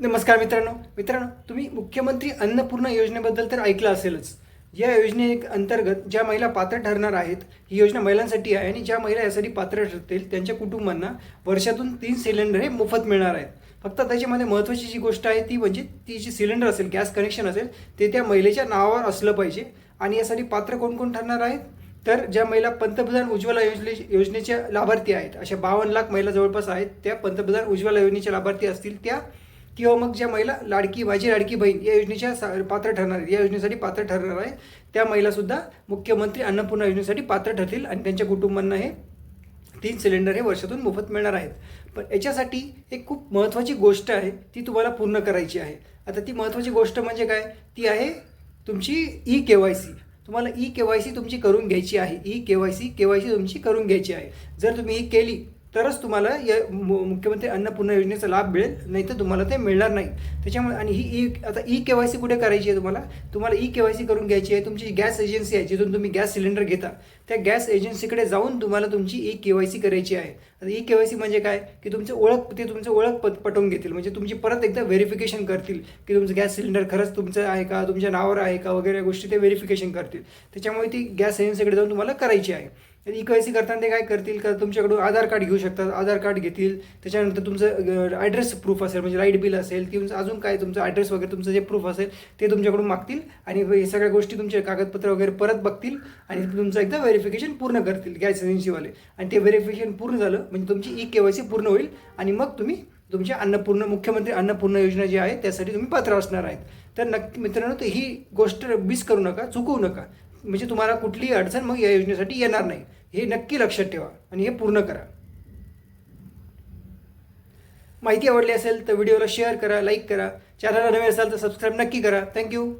नमस्कार मित्रांनो. मित्रांनो तुम्ही मुख्यमंत्री अन्नपूर्णा योजनेबद्दल तर ऐकलं असेलच. या योजने अंतर्गत ज्या महिला पात्र ठरणार आहेत ही योजना महिलांसाठी आहे आणि ज्या महिला यासाठी पात्र ठरतील त्यांच्या कुटुंबांना वर्षातून तीन सिलेंडर हे मोफत मिळणार आहेत. फक्त त्याच्यामध्ये महत्त्वाची जी गोष्ट आहे ती म्हणजे ती जी सिलेंडर असेल गॅस कनेक्शन असेल ते त्या महिलेच्या नावावर असलं पाहिजे. आणि यासाठी पात्र कोण कोण ठरणार आहेत? तर ज्या महिला पंतप्रधान उज्ज्वला योजने योजनेच्या लाभार्थी आहेत अशा बावन्न लाख महिला जवळपास आहेत त्या पंतप्रधान उज्ज्वला योजनेच्या लाभार्थी असतील त्या किंवा मग ज्या महिला लाडकी माझी लाडकी बहीण या योजनेच्या सा- पात्र ठरणार या योजनेसाठी पात्र ठरणार आहे. त्या महिलासुद्धा मुख्यमंत्री अन्नपूर्णा योजनेसाठी पात्र ठरतील आणि त्यांच्या कुटुंबांना हे तीन सिलेंडर हे वर्षातून मोफत मिळणार आहेत. पण याच्यासाठी एक खूप महत्त्वाची गोष्ट आहे ती तुम्हाला पूर्ण करायची आहे. आता ती महत्त्वाची गोष्ट म्हणजे काय? ती आहे तुमची ई के वाय सी तुम्हाला ई के वाय सी तुमची करून घ्यायची आहे. E K Y C K Y C तुमची करून घ्यायची आहे. जर तुम्ही ही केली तरच तुम्हाला या मु- मुख्यमंत्री अन्नपूर्णा योजनेचा लाभ मिळेल नाही तर तुम्हाला ते मिळणार नाही. त्याच्यामुळे आणि ही ई आता ई के वाय सी कुठे करायची आहे तुम्हाला? तुम्हाला ई के वाय सी करून घ्यायची आहे तुमची गॅस एजन्सी आहे जिथून तुम्ही गॅस सिलेंडर घेता त्या गॅस एजन्सीकडे जाऊन तुम्हाला तुमची ई के वाय सी करायची आहे. आता ई के वाय सी म्हणजे काय? की तुमचं ओळख ते तुमचं ओळख पट पटवून घेतील. म्हणजे तुमची परत एकदा व्हेरिफिकेशन करतील की तुमचं गॅस सिलेंडर खरंच तुमचं आहे का तुमच्या नावावर आहे का वगैरे गोष्टी ते व्हेरिफिकेशन करतील. त्याच्यामुळे ती गॅस एजन्सीकडे जाऊन तुम्हाला करायची आहे. ई के वाय सी करताना ते काय करतील? का तुमच्याकडून आधार कार्ड घेऊ शकतात आधार कार्ड घेतील. त्याच्यानंतर तुमचं ॲड्रेस प्रूफ असेल म्हणजे लाइट बिल असेल तुमचं अजून काय तुमचं ॲड्रेस वगैरे तुमचं जे प्रूफ असेल ते तुमच्याकडून मागतील. आणि हे सगळ्या गोष्टी तुमचे कागदपत्र वगैरे परत बघतील. आणि तुमचं एकदा व्हेरिफिकेशन पूर्ण करतील गॅस एजन्सीवाले. आणि ते व्हेरिफिकेशन पूर्ण झालं म्हणजे तुमची ई के वाय सी पूर्ण होईल आणि मग तुम्ही तुमची अन्नपूर्ण मुख्यमंत्री अन्नपूर्ण योजना जी आहे त्यासाठी तुम्ही पात्र असणार आहेत. तर नक्की मित्रांनो तर ही गोष्ट मिस करू नका चुकवू नका. म्हणजे तुम्हाला कुठलीही अडचण मग या योजनेसाठी येणार नाही. हे नक्की लक्षात ठेवा आणि हे पूर्ण करा. माहिती आवडली असेल तर व्हिडिओला शेअर करा लाईक करा. चॅनलला नवे असाल तर सबस्क्राईब नक्की करा. थँक्यू